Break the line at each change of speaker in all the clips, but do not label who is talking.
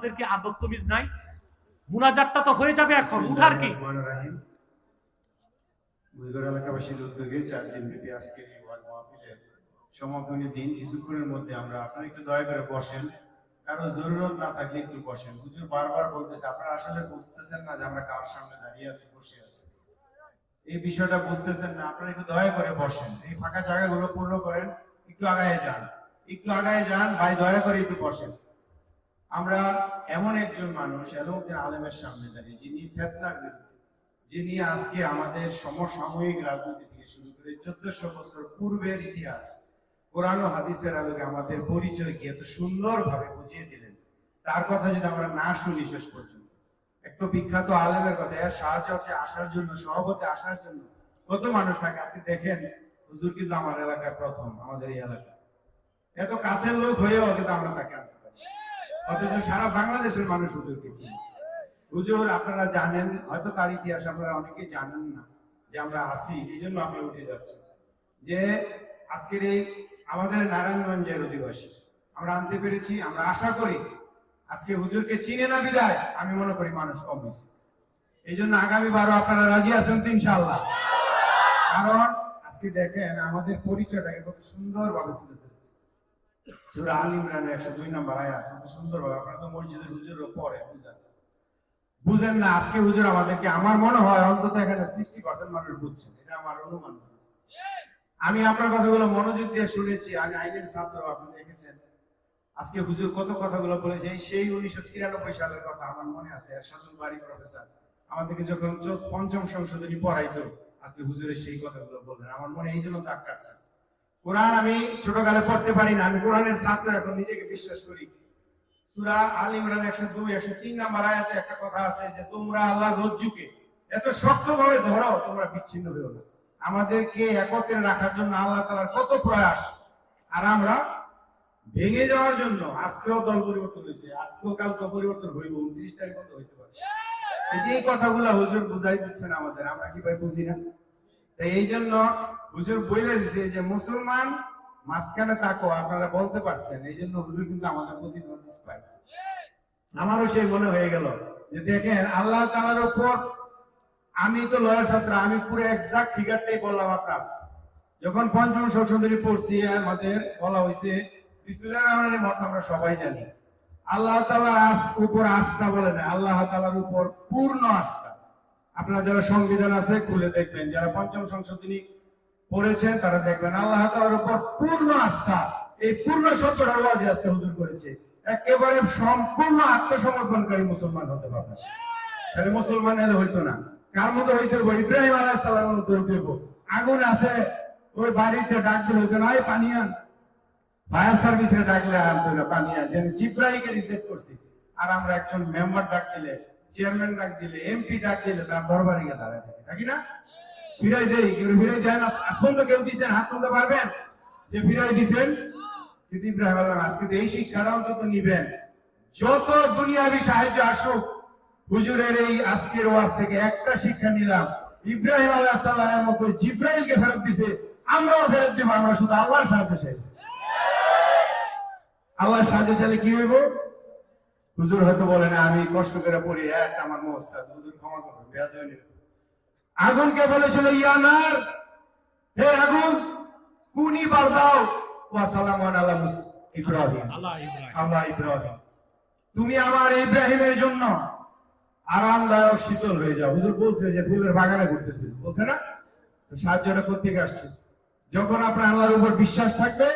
আপনাদের কি আদব তমিজ নাই। মুনাজাতটা তো হয়ে যাবে এখন উঠার কি?
এলাকাবাসীর উদ্যোগে চার দিন ব্যাপী আজকের এই ওয়াজ মাহফিলের সমাপনী দিন। কিছুক্ষণের মধ্যে আমরা আপনারা একটু দয়া করে বসেন। কারও জরুরত না থাকলে একটু বসেন। হুজুর বারবার বলতেছে আপনারা আসলে বুঝতেছেন না যে আমরা কার সামনে দাঁড়িয়ে আছি বসে আছি। এই বিষয়টা বুঝতেছেন না আপনারা একটু দয়া করে বসেন। এই ফাঁকা জায়গাগুলো পূর্ণ করেন একটু আগায় যান। একটু আগায় যান ভাই দয়া করে একটু বসেন। আমরা এমন একজন মানুষ, এলমদের আলেমের সামনে দাঁড়িয়ে, যিনি ফেতনার বিরুদ্ধে, যিনি আজকে আমাদের সমসাময়িক রাজনীতি থেকে শুরু করে চোদ্দশো বছর পূর্বের ইতিহাস, কোরআন ও হাদিসের আলোকে আমাদের পরিচয়কে এত সুন্দরভাবে বুঝিয়ে দিলেন। তার কথা যদি আমরা না শুনি শেষ পর্যন্ত, এক তো বিখ্যাত আলেমের কথা, এর সাহায্যে আসার জন্য, সহবতে আসার জন্য। কত মানুষ থাকে, আজকে দেখেন, হুজুর কিন্তু আমার এলাকায় প্রথম, আমাদের এই এলাকায় এত কাছের লোক হয়েও কিন্তু আমরা তাকে আনতে পারি অথচ সারা বাংলাদেশের মানুষ হুজুরকে চিনি। হুজুর, আপনারা জানেন, হয়তো তার ইতিহাস আপনারা অনেকেই জানেন না যে আমরা আসি এই জন্য আমরা উঠে যাচ্ছি। যে আজকের এই আমাদের নারায়ণগঞ্জের অধিবাসী, আমরা আনতে পেরেছি, আমরা আশা করি আজকে হুজুরকে চিনে না বিদায়, আমি মনে করি মানুষ কম হয়েছে। এই জন্য আগামী বারো আপনারা রাজি আছেন তো ইনশাআল্লাহ? কারণ আজকে দেখেন, আমাদের পরিচয়টাকে কত সুন্দরভাবে তুলে সূরা আল ইমরানের 102 নম্বর আয়াত কত সুন্দরভাবে আপনারা তো মসজিদের পড়ে বুঝেন। বুঝেন না, আজকে হুজুর আমাদেরকে, আমার মনে হয় অন্তত এখানে সিক্সটি পার্সেন্ট মানুষ বুঝছেন, এটা আমার অনুমান। আমি আপনার কথাগুলো মনোযোগ দিয়ে শুনেছি, আমি আইনের ছাত্র, আপনি দেখেছেন। আজকে হুজুর কত কথাগুলো বলেছে সেই উনিশশো তিরানব্বই সালের কথা আমার মনে আছে, এরশাদুল বাড়ি প্রফেসর। আমাদেরকে যখন পঞ্চম সংশোধনী পড়াইতো, আজকে হুজুরের সেই কথাগুলো বললেন, আমার মনে এই জন্য দাগ কাটছে। কোরআন আমি ছোটকালে পড়তে পারি না, আমি কোরআনের ছাত্র, এখন নিজেকে বিশ্বাস করি। সূরা আল ইমরান 102 103 নাম্বার আয়াতে একটা কথা আছে যে, তোমরা আল্লাহর রজ্জুকে এত শক্তভাবে ধরো, তোমরা বিচ্ছিন্ন হও না। আমাদেরকে একত্রে রাখার জন্য আল্লাহ তাআলার কত প্রয়াস। আর আমরা ভেঙে যাওয়ার জন্য আজকেও দল পরিবর্তন হয়েছে, আজকেও কালকে পরিবর্তন হইব 29 তারিখ মতো হইতে পারে। এই যে এই কথাগুলো হুজুর বুঝাই দিচ্ছেন আমাদের, আমরা কি ভাই বুঝি না? তাই এই জন্য হুজুর বলে দিছে যে মুসলমান মাঝখানে তাকো আপনারা বলতে পারছেন। এই জন্য হুজুর কিন্তু আমাদের প্রতি নোটিস পায় আমারও সেই মনে হয়ে গেল যে দেখেন, আল্লাহ তাআলার উপর আমি তো লয়ার ছাত্র, আমি পুরো এক্সাক্ট ফিগারটাই বললাম আপনার। যখন পঞ্চম সংশোধনী পড়ছি, আমাদের বলা হয়েছে বিসমিল্লাহির রহমানির রহিম অর্থ আমরা সবাই জানি। আল্লাহ তাআলার আস- উপর আস্থা বলে না, আল্লাহ তালার উপর পূর্ণ আস্থা। আপনারা যারা সংবিধান আছে খুলে দেখবেন। যারা পঞ্চম সংশোধনী পড়েছেন, তারা দেখবেন আল্লাহ তাআলার উপর পূর্ণ আস্থা। এই পূর্ণ সত্যটা ওয়াজি আজকে হুজুর করেছে। একেবারে সম্পূর্ণ আত্মসমর্পণকারী মুসলমান হতে পারবে তাহলে মুসলমান এলে হইতো না। কার মতো হইতে হইব? ইব্রাহিম সালামের মতো হইতে আগুন আছে, ওই বাড়িতে ডাক দিলে হইতো না এই পানি আন। ফায়ার সার্ভিসে ডাকলে আনতো না, পানি আন। যেন জিব্রাহিমকে রিসেপ্ট করছি। আর আমরা একজন মেম্বার ডাক দিলে চেয়ারম্যান ডাক দিলে এমপি ডাক দিলে তার দরবারে গিয়ে দাঁড়ায় থাকি না ফিরাই দেই, কেউ ফিরাই দেন এখন তো কেউ দিছেন হাত তুলতে পারবেন? যে ফিরাই দিছেন, কিন্তু ইব্রাহিম আজকে এই শিক্ষাটা অন্তত নিবেন। যত দুনিয়াবি সাহায্য আসুক, হুজুরের এই আজকের ওয়াজ থেকে একটা শিক্ষা নিলাম। ইব্রাহিম আল্লাহ সাল্লামের মতো জিব্রাইলকে ফেরত দিছে, আমরাও ফেরত দিব, আমরা শুধু আল্লাহর সাহায্য আল্লাহর সাহায্য চাইলে কি হইব? হুজুর হয়তো বলে না আমি কষ্ট করে পড়ি এক আমার মোস্তাদ হুজুর ক্ষমা বেয়াদবি আগুনকে বলেছিল ইয়ানার হে আগুন কুনি বার দাও। ওয়া সালামান আলা মুস- ইব্রাহিম।
আল্লাহ ইব্রাহিম।
আল্লাহ ইব্রাহিম। তুমি আমার ইব্রাহিমের জন্য আরামদায়ক শীতল হয়ে যাও। হুজুর বলছে যে ফুলের বাগানে ঘুরতেছে। বলছে না? তো সাহায্যটা কোথেকে আসছে? যখন আপনার আল্লাহর উপর বিশ্বাস থাকবে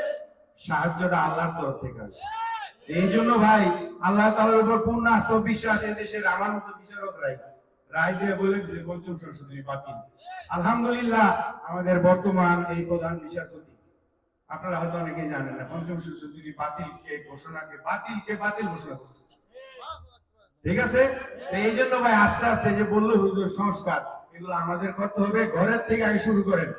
সাহায্যটা আল্লাহর তরফ থেকে আসবে। এই জন্য ভাই, আল্লাহ তাআলার উপর পূর্ণ আস্থা বিশ্বাস এই দেশের আমার মতো বিচারক রায় রায় দিয়ে বলে যে পঞ্চম সংশোধনী বাতিল। আলহামদুলিল্লাহ, আমাদের বর্তমান এই প্রধান বিচারপতি, আপনারা হয়তো অনেকেই জানেন না, পঞ্চম সংশোধনী বাতিলকে ঘোষণাকে বাতিলকে বাতিল ঘোষণা করছে। ঠিক আছে? এই জন্য ভাই, আস্তে আস্তে যে বলল হুজুর সংস্কার, এগুলো আমাদের করতে হবে, ঘরের থেকে আগে শুরু করেন।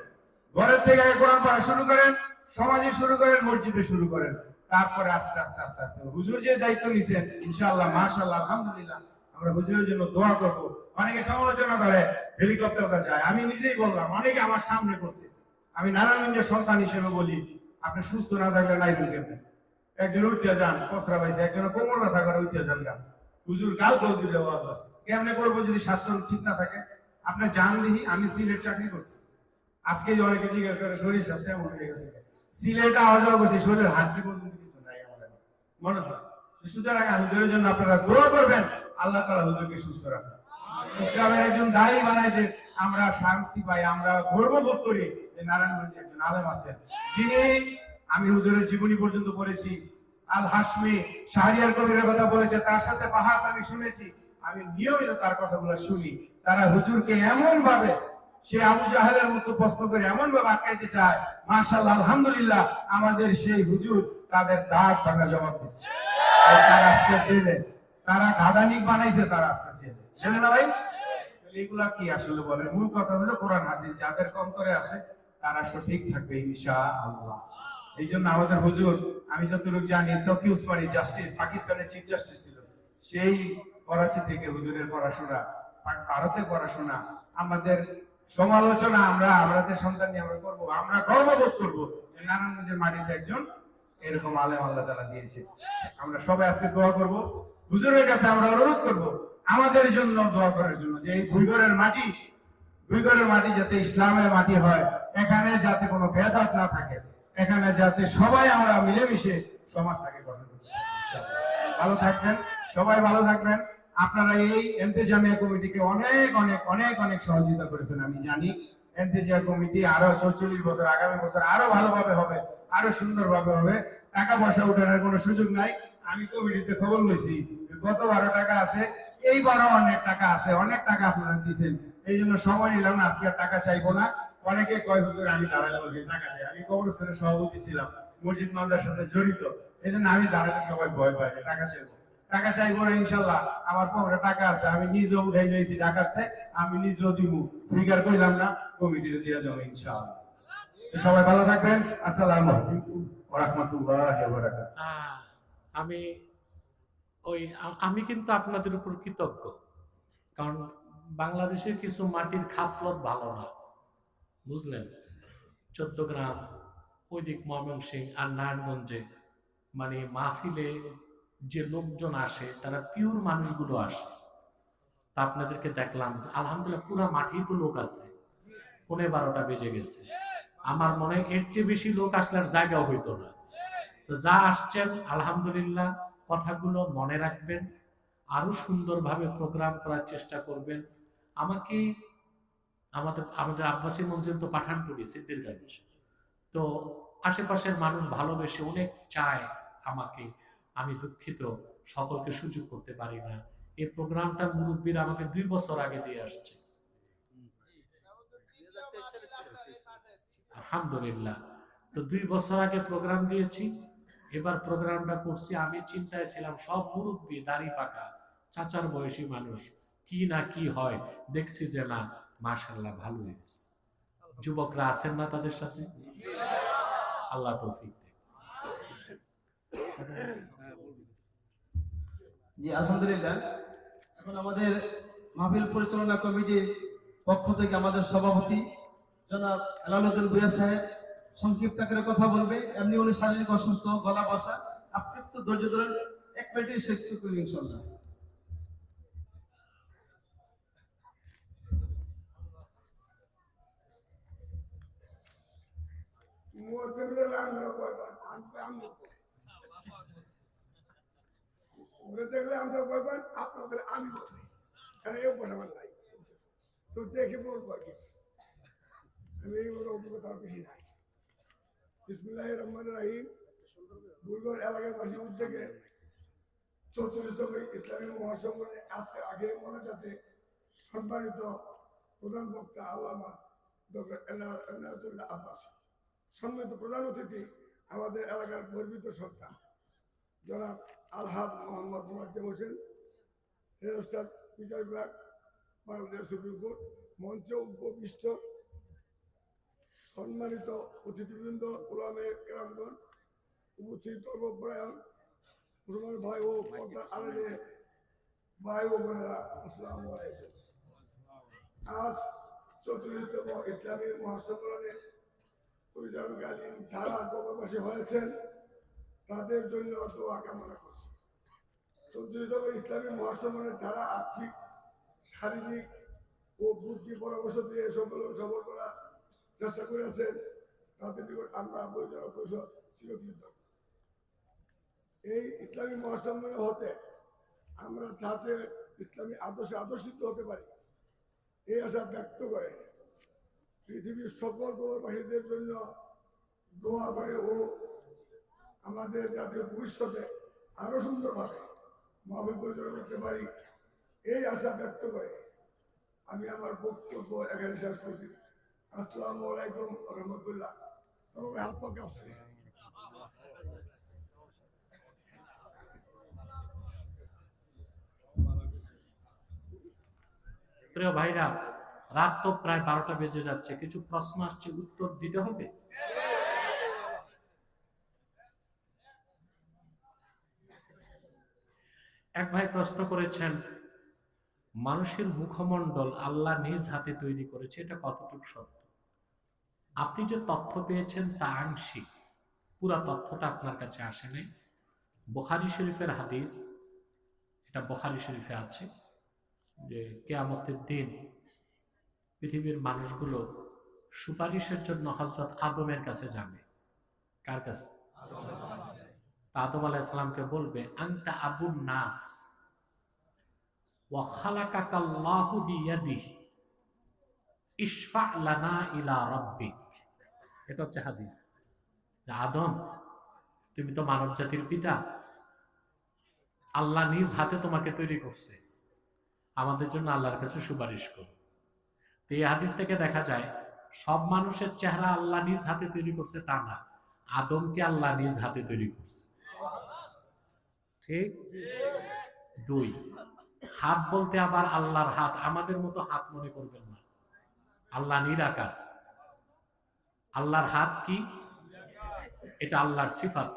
ঘরের থেকে আগে কোরআন পড়া শুরু করেন, সমাজে শুরু করেন, মসজিদে শুরু করেন। তারপরে আস্তে আস্তে আস্তে আস্তে। হুজুর যে দায়িত্ব নিছেন, ইনশাআল্লাহ, মাশাআল্লাহ, আলহামদুলিল্লাহ, আমরা হুজুরের জন্য দোয়া করব। অনেকে সমালোচনা করে হেলিকপ্টারটা যায়। আমি নিজেই বললাম, অনেকে আমার সামনে করছে। আমি নারায়ণগঞ্জের সন্তান হিসেবে বলি, আপনি সুস্থ না থাকলে নাই কেমনে একজন উঠতে যান কসরা পাইছে একজন কোমর ব্যথা করে উঠতে যান গা। হুজুর কাল কৌজুরে ওয়াজ আছে। কেমনে করব যদি স্বাস্থ্য ঠিক না থাকে? আপনি জান দিহি আমি সিলেট চাকরি করছি। আজকে যে অনেকে জিজ্ঞাসা করে, শরীর স্বাস্থ্য এমন হয়ে গেছে? সিলেটে আওয়া করছি শরীরের হাড্ডি পর্যন্ত কিছু নাই আমার এখন। মনে হয়। সুতরাং হুজুরের জন্য আপনারা দোয়া করবেন। আল্লাহ হুজুরকে সুস্থ রাখবেন ইসলামের একজন দায়ী আমরা শান্তি পাই, আমরা গর্ববোধ করি যে নারায়ণগঞ্জে একজন আলেম আছেন। যিনি আমি হুজুরের জীবনী পর্যন্ত পড়েছি। আল হাসমি শাহরিয়ার কথা বলেছে, তার সাথে বাহাস আমি শুনেছি। আমি নিয়মিত তার কথাগুলো শুনি। তারা হুজুরকে এমন ভাবে সে আবু জাহেলের মতো প্রশ্ন করে এমন ভাবে আটকাইতে চায়, মাশাআল্লাহ, আলহামদুলিল্লাহ, আমাদের সেই হুজুর তাদের ডাক ভাঙা জবাব দিচ্ছে তারা আজকে জেলে, তারা গাদানিক বানাইছে তারা আজকে জেলে। জেলে না ভাই? এগুলা কি আসলে বলেন মূল কথা হলো কোরআন হাদিস যাদের কম করে আছে, তারা সঠিক থাকবে ইনশা আল্লাহ এই জন্য আমাদের হুজুর, আমি যতটুকু জানি তকি উসমানী জাস্টিস, পাকিস্তানের চিফ জাস্টিস ছিল। সেই করাচি থেকে হুজুরের পড়াশোনা ভারতে পড়াশোনা, আমাদের সমালোচনা আমরা, আমাদের সন্তান নিয়ে আমরা করব, আমরা গর্ববোধ করব নারায়ণগঞ্জের মাটিতে একজন এরকম আলেম আল্লাহ তালা দিয়েছে। আমরা সবাই আজকে দোয়া করব। হুজুরের কাছে আমরা অনুরোধ করব, আমাদের জন্য দোয়া করার জন্য যে এই ভুইগড়ের মাটি ভুইগড়ের মাটি যাতে ইসলামের মাটি হয়, এখানে যাতে কোনো ভেদাত না থাকে, এখানে যাতে সবাই আমরা মিলেমিশে সমাজটাকে গঠন করতে ভালো থাকবেন, সবাই ভালো থাকবেন। আপনারা এই এন্তেজামিয়া কমিটিকে অনেক অনেক অনেক অনেক সহযোগিতা করেছেন, আমি জানি। কমিটি আরও চৌচল্লিশ বছর, আগামী বছর আরও ভালোভাবে হবে, আরও সুন্দরভাবে হবে। টাকা পয়সা উঠানোর কোনো সুযোগ নাই। আমি কমিটিতে খবর লইছি, গত বারো টাকা আছে, এইবারও অনেক টাকা আছে, অনেক টাকা আপনারা দিচ্ছেন এই জন্য সময় নিলাম না আজকে টাকা চাইব না। অনেকে কয়, হুজুর, আমি টাকা চাই। আমি কবরস্থানের সভাপতি ছিলাম, মসজিদ মান্দার সাথে জড়িত। এই জন্য আমি দাঁড়ালে সবাই ভয় যে টাকা চাইব। টাকা চাইব না ইনশাল্লাহ। আমার পকেটে টাকা আছে, আমি নিজেও উঠাই নিয়েছি টাকাতে আমি নিজেও দিব। ফিগার করলাম না, কমিটিতে দিয়ে যাব ইনশাল্লাহ। সবাই ভালো থাকবেন। আসসালামু আলাইকুম ওয়া রাহমাতুল্লাহি ওয়া বারাকাতুহু।
আমি ওই আমি কিন্তু আপনাদের উপর কৃতজ্ঞ। কারণ বাংলাদেশের কিছু মাটির খাসলত ভালো না, বুঝলেন? চোদ্দ গ্রাম ওইদিক ময়মনসিং আর নারায়ণগঞ্জে মানে মাহফিলে যে লোকজন আসে, তারা পিওর মানুষগুলো আসে। তা আপনাদেরকে দেখলাম, আলহামদুলিল্লাহ পুরা মাঠেই তো লোক আছে। পনেরো বারোটা বেজে গেছে। আমার মনে হয় এর চেয়ে বেশি লোক আসলে আর জায়গাও হইতো না। তো যা আসছেন, আলহামদুলিল্লাহ, কথাগুলো মনে রাখবেন, আরও সুন্দরভাবে প্রোগ্রাম করার চেষ্টা করবেন। আমাকে, আমাদের আমাদের আব্বাসী মসজিদ তো পাঠানপুরি সিদ্দিরগঞ্জ তো আশেপাশের মানুষ ভালোবেসে অনেক চায় আমাকে আমি দুঃখিত, সকলকে সুযোগ করতে পারি না। এই প্রোগ্রামটা মুরব্বীরা আমাকে দুই বছর আগে দিয়ে আসছে। আলহামদুলিল্লাহ। তো দুই বছর আগে প্রোগ্রাম দিয়েছি, এবার প্রোগ্রামটা করছি। আমি চিন্তায় ছিলাম, সব মুরব্বী দাড়ি পাকা, চাচার বয়সী মানুষ, কি না কি হয়, দেখছি যে না মাশাল্লাহ ভালো হয়েছে। যুবকরা আছেন না তাদের সাথে? আল্লাহ তৌফিক দেখ
জি, আলহামদুলিল্লাহ। এখন আমাদের মাহফিল পরিচালনা কমিটির পক্ষ থেকে আমাদের সভাপতি জনাব এলালুদ্দিন ভুইয়া সাহেব সংক্ষিপ্ত আকারে কথা বলবে। এমনি উনি শারীরিক অসুস্থ, গলা বসা। আপনি একটু ধৈর্য ধরেন, এক মিনিটে শেষ করি
আমি ওরে দেখলে আমরা আপনাদের আমি বলি এও বসাবার নাই তো দেখে বলব আর কি। আমি অভিজ্ঞতা বেশি নাই। বিসমুল্লাহ রহমান রাহিম। বুলগড় এলাকাবাসী উদ্যোগে চৌচল্লিশতম ইসলামী মহাসম্মেলনে আজকে আগে মনে যাতে সম্মানিত প্রধান বক্তা, আল্লামা ডক্টর এনায়তুল্লাহ আব্বাস। সম্মানিত প্রধান অতিথি আমাদের এলাকার গর্বিত সন্তান। জনাব আলহাদ মোহাম্মদ মুয়াজ্জেম হোসেন রেজিস্টার বিচার বিভাগ বাংলাদেশ সুপ্রিম কোর্ট, মঞ্চ উপবিষ্ট, সম্মানিত অতিথিবৃন্দ, ওলামে কেরামগণ, উপস্থিত ধর্মপ্রায়ণ, মুসলমান ভাই ও পর্দার আড়ালে ভাই ও বোনেরা, আসসালামু আলাইকুম। আজ চতুর্থতম ইসলামী মহাসম্মেলনে পরিচালনকালীন যারা গর্ভবাসী হয়েছেন। তাদের জন্য দোয়া কামনা করছি। চৌত্রিশতম ইসলামী মহাসম্মানের যারা আর্থিক, শারীরিক ও বুদ্ধি পরামর্শ দিয়ে সফল সফল করার চেষ্টা করেছেন। তাদের আমরা পরিচালনা পরিষদ এই ইসলামী মহাসম্মেলন হতে আমরা যাতে ইসলামী আদর্শে আদর্শিত হতে পারি, এই আশা ব্যক্ত করে পৃথিবীর সকল প্রবাসীদের জন্য দোয়া করে ও আমাদের যাতে ভবিষ্যতে আরও সুন্দরভাবে মহাবীর পরিচালনা করতে পারি, এই আশা ব্যক্ত করে আমি আমার বক্তব্য এখানে শেষ করছি। আসসালামু আলাইকুম রহমতুল্লাহ।
প্রিয় ভাইরা, রাত তো প্রায় বারোটা বেজে যাচ্ছে। কিছু প্রশ্ন আসছে, উত্তর দিতে হবে? এক ভাই প্রশ্ন করেছেন, মানুষের মুখমণ্ডল আল্লাহ নিজ হাতে তৈরি করেছে, এটা কতটুকু সত্য? আপনি যে তথ্য পেয়েছেন তা আংশিক, পুরা তথ্যটা আপনার কাছে আসে নাই। বোখারি শরীফের হাদিস, এটা বোখারি শরীফে আছে যে কেয়ামতের দিন পৃথিবীর মানুষগুলো সুপারিশের জন্য হজরত আদমের কাছে যাবে। কার কাছে? আদম আলাহ ইসলামকে বলবে আংটা আবুন নাস আল্লাহ নিজ হাতে তোমাকে তৈরি করছে। আমাদের জন্য আল্লাহর কাছে সুপারিশ করো। তো এই হাদিস থেকে দেখা যায়, সব মানুষের চেহারা আল্লাহ নিজ হাতে তৈরি করছে, তা না। আদমকে আল্লাহ নিজ হাতে তৈরি করছে। ঠিক? দুই হাত বলতে আবার আল্লাহর হাত। আমাদের মতো হাত মনে করবেন না। আল্লাহ নিরাকার। আল্লাহর হাত কি? এটা আল্লাহর সিফাত।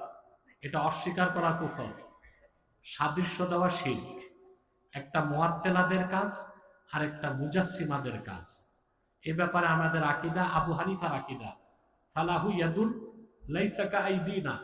এটা অস্বীকার করা কুফর। সাদৃশ্য দেওয়া শিল্প একটা মোয়াত্তেলাদের কাজ আর একটা মুজাসিমাদের কাজ। এ ব্যাপারে আমাদের আকিদা আবু হানিফার আকিদা। ফালাহু ইয়াদুন লাইসাকা আইদিনা